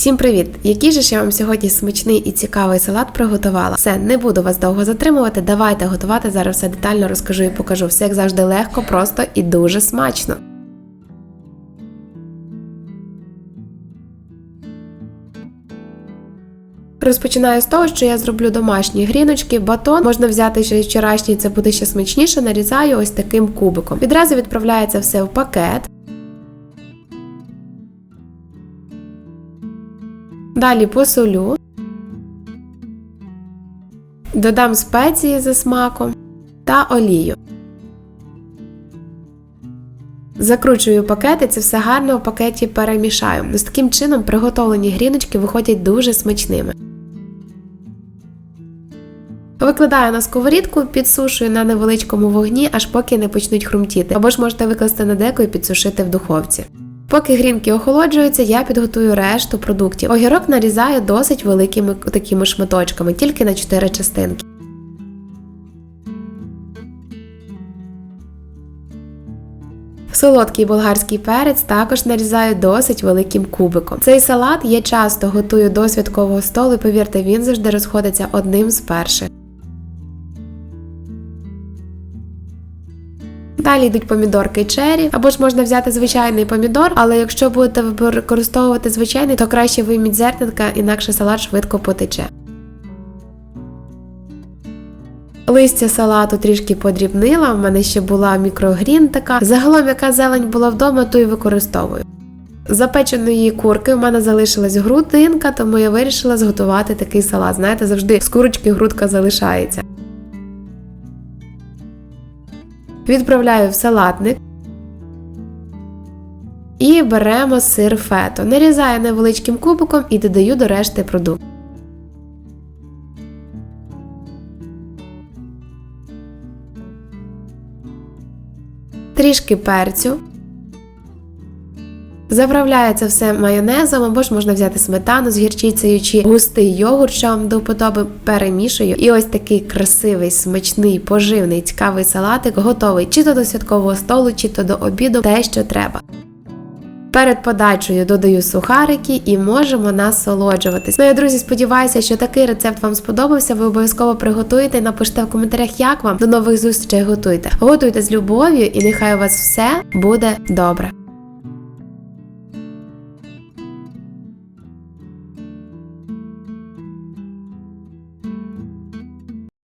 Всім привіт! Який же ж я вам сьогодні смачний і цікавий салат приготувала? Все, не буду вас довго затримувати. Давайте готувати. Зараз все детально розкажу і покажу. Все як завжди легко, просто і дуже смачно. Розпочинаю з того, що я зроблю домашні гріночки, батон. Можна взяти ще вчорашній, це буде ще смачніше. Нарізаю ось таким кубиком. Відразу відправляється все в пакет. Далі посолю. Додам спеції за смаком та олію. Закручую пакет і це все гарно в пакеті перемішаю. Ось таким чином приготовлені гріночки виходять дуже смачними. Викладаю на сковорідку, підсушую на невеличкому вогні, аж поки не почнуть хрумтіти. Або ж можете викласти на деко і підсушити в духовці. Поки грінки охолоджуються, я підготую решту продуктів. Огірок нарізаю досить великими такими шматочками, тільки на 4 частинки. Солодкий болгарський перець також нарізаю досить великим кубиком. Цей салат я часто готую до святкового столу, і повірте, він завжди розходиться одним з перших. Далі йдуть помідорки чері, або ж можна взяти звичайний помідор, але якщо будете використовувати звичайний, то краще вийміть зернятка, інакше салат швидко потече. Листя салату трішки подрібнила, в мене ще була мікрогрін така. Загалом, яка зелень була вдома, то й використовую. Запеченої курки в мене залишилась грудинка, тому я вирішила зготувати такий салат. Знаєте, завжди з курочки грудка залишається. Відправляю в салатник. І беремо сир фето. Нарізаю невеличким кубиком і додаю до решти продукт. Трішки перцю. Заправляю це все майонезом, або ж можна взяти сметану з гірчицею чи густий йогурт, що вам до вподоби, перемішую. І ось такий красивий, смачний, поживний, цікавий салатик готовий чи то до святкового столу, чи то до обіду, те, що треба. Перед подачею додаю сухарики і можемо насолоджуватись. Ну друзі, сподіваюся, що такий рецепт вам сподобався. Ви обов'язково приготуєте і напишіть в коментарях, як вам. До нових зустрічей готуйте. Готуйте з любов'ю і нехай у вас все буде добре.